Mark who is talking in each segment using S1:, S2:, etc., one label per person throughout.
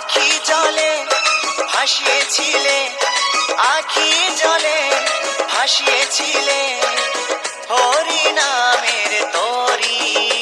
S1: আখি জলে হাসিয়েছিলে আখি জলে হাসিয়েছিলে হরি নামের তরী।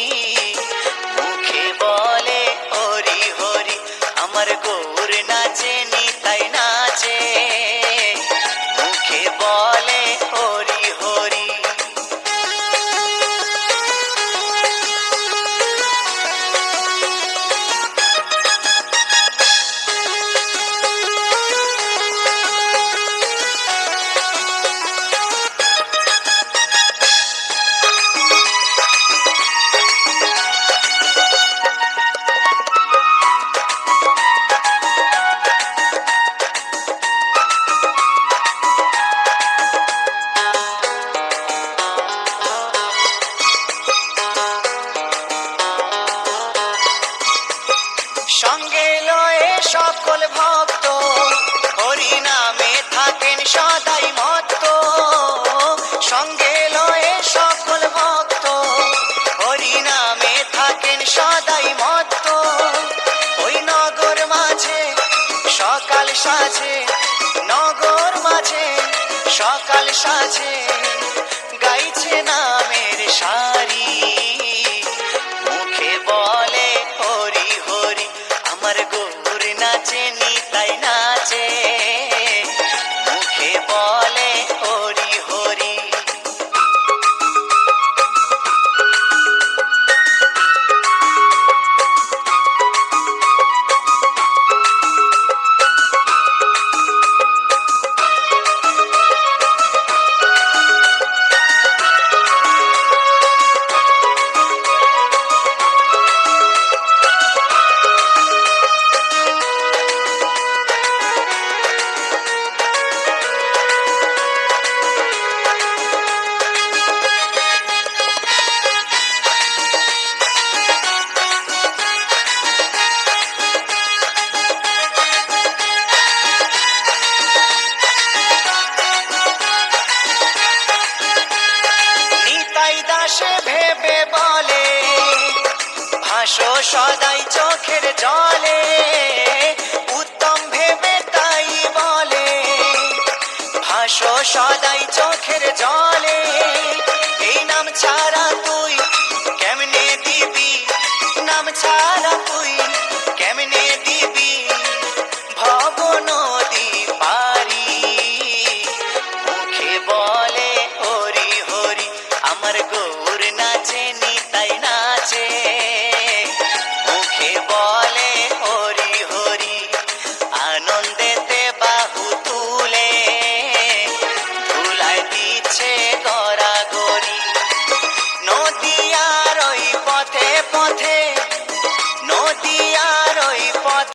S1: সঙ্গে লয়ে সকল ভক্ত। হরিনামে থাকেন সদাই মত সঙ্গে লয়ে সকল ভক্ত। হরিনামে থাকেন সদাই মত ওই নগর মাঝে সকাল সাজে নগর মাঝে সকাল সাজে গাইছে নামের সারি। আমার গৌর নাচেনি আসো সদাই চোখের জলে, উত্তম ভেবে তাই বলে। আসো সদাই চোখের জলে, এই নাম ছাড়া তুই কেমনে দিবি? নাম ছাড়া তুই কেমনে দিবি? ভব নদী পারি। মুখে বলে হরি হরি, আমার গো